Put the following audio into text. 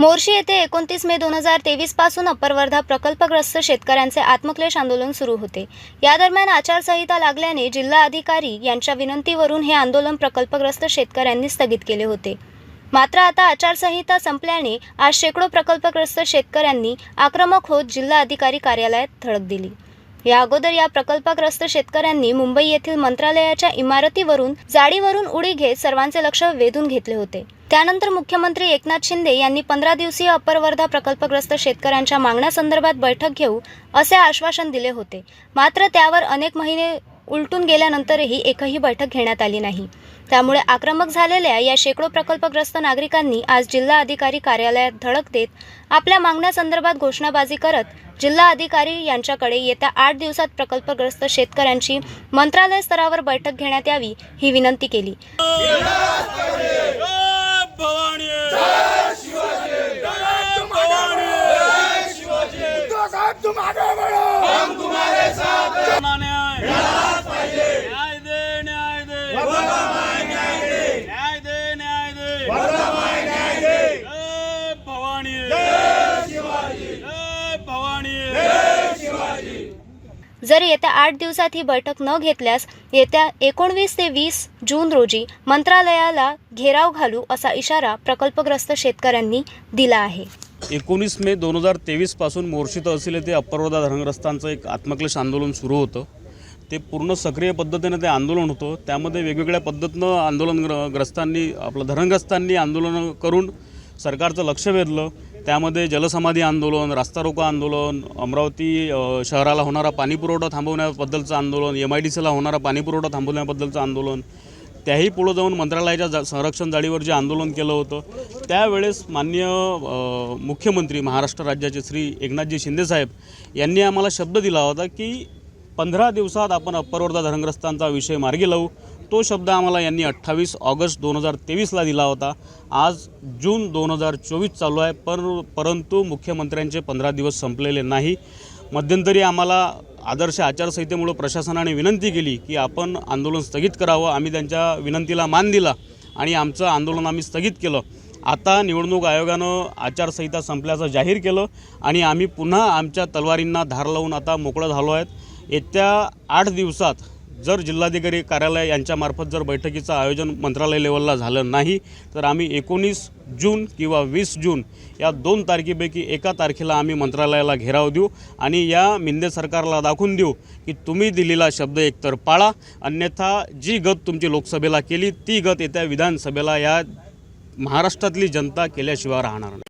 मोर्शी येथे एकोणतीस मे दोन हजार तेवीसपासून अप्पर वर्धा प्रकल्पग्रस्त शेतकऱ्यांचे आत्मक्लेश आंदोलन सुरू होते. या दरम्यान आचारसंहिता लागल्याने जिल्हा अधिकारी यांच्या विनंतीवरून हे आंदोलन प्रकल्पग्रस्त शेतकऱ्यांनी स्थगित केले होते. मात्र आता आचारसंहिता संपल्याने आज शेकडो प्रकल्पग्रस्त शेतकऱ्यांनी आक्रमक होत जिल्हा अधिकारी कार्यालयात धडक दिली. या अगोदर या प्रकल्पग्रस्त शेतकऱ्यांनी मुंबई येथील मंत्रालयाच्या इमारतीवरून जाडीवरून उडी घेत सर्वांचे लक्ष वेधून घेतले होते. त्यानंतर मुख्यमंत्री एकनाथ शिंदे यांनी पंधरा दिवसीय अपर वर्धा प्रकल्पग्रस्त शेतकऱ्यांच्या मागण्यासंदर्भात बैठक घेऊ असे आश्वासन दिले होते. मात्र त्यावर अनेक महिने उलटून गेल्यानंतरही एकही बैठक घेण्यात आली नाही. त्यामुळे आक्रमक झालेल्या या शेकडो प्रकल्पग्रस्त नागरिकांनी आज जिल्हा अधिकारी कार्यालयात धडक देत आपल्या मागण्यासंदर्भात घोषणाबाजी करत जिल्हा अधिकारी यांच्याकडे येत्या आठ दिवसात प्रकल्पग्रस्त शेतकऱ्यांची मंत्रालय स्तरावर बैठक घेण्यात यावी ही विनंती केली. तो साहब तुम आगे बढ़ो हम तुम्हारे साथ न्याय न्याय दे। न्याय दे। न्याय दे न्याय दे। जय भवानी। जय शिवाजी। जय भवानी। जर येत्या आठ दिवसात ही बैठक न घेतल्यास येत्या एकोणवीस ते वीस जून रोजी मंत्रालयाला घेराव घालू असा इशारा प्रकल्पग्रस्त शेतकऱ्यांनी दिला आहे. एकोणीस मे दोन हजार तेवीसपासून मोर्शी तहसील येथे अप्परवर्धा धरणग्रस्तांचं एक आत्मक्लेश आंदोलन सुरू होतं. ते पूर्ण सक्रिय पद्धतीनं ते आंदोलन होतं. त्यामध्ये वेगवेगळ्या पद्धतीनं आंदोलन ग्रस्तांनी आपलं धरणग्रस्तांनी आंदोलनं करून सरकारचं लक्ष वेधलं. त्यामध्ये जलसमाधी आंदोलन रास्ता रोको आंदोलन अमरावती शहराला होणारा पाणीपुरवठा थांबवण्याबद्दलचं आंदोलन एम आय डी सीला होणारा पाणीपुरवठा थांबवण्याबद्दलचं आंदोलन त्याही पुढं जाऊन मंत्रालयाच्या जा संरक्षण जाळीवर जे आंदोलन केलं होतं त्यावेळेस मान्य मुख्यमंत्री महाराष्ट्र राज्याचे श्री एकनाथजी शिंदेसाहेब यांनी आम्हाला शब्द दिला होता की पंधरा दिवसात आपण अप्परवर्धा धरणग्रस्तांचा विषय मार्गी लावू. तो शब्द आम्हाला यांनी अठ्ठावीस ऑगस्ट दोन हजार तेवीसला दिला होता. आज जून दोन हजार चोवीस चालू आहे पर परंतु मुख्यमंत्र्यांचे पंधरा दिवस संपलेले नाही. मध्यंतरी आम्हाला आदर्श आचारसंहितेमुळं प्रशासनाने विनंती केली की आपण आंदोलन स्थगित करावं. आम्ही त्यांच्या विनंतीला मान दिला आणि आमचं आंदोलन आम्ही स्थगित केलं. आता निवडणूक आयोगानं आचारसंहिता संपल्याचं जाहीर केलं आणि आम्ही पुन्हा आमच्या तलवारींना धार लावून आता मोकळं झालो आहेत. येत्या आठ दिवसात जर जिल्हाधिकारी कार्यालय यांच्यामार्फत जर बैठकीचं आयोजन मंत्रालय लेवलला झालं नाही तर आम्ही एकोणीस जून किंवा वीस जून या दोन तारखेपैकी एका तारखेला आम्ही मंत्रालयाला घेराव देऊ आणि या मिंदे सरकारला दाखवून देऊ की तुम्ही दिलेला शब्द एकतर पाळा अन्यथा जी गत तुमची लोकसभेला केली ती गत येत्या विधानसभेला या महाराष्ट्रातली जनता केल्याशिवाय राहणार नाही.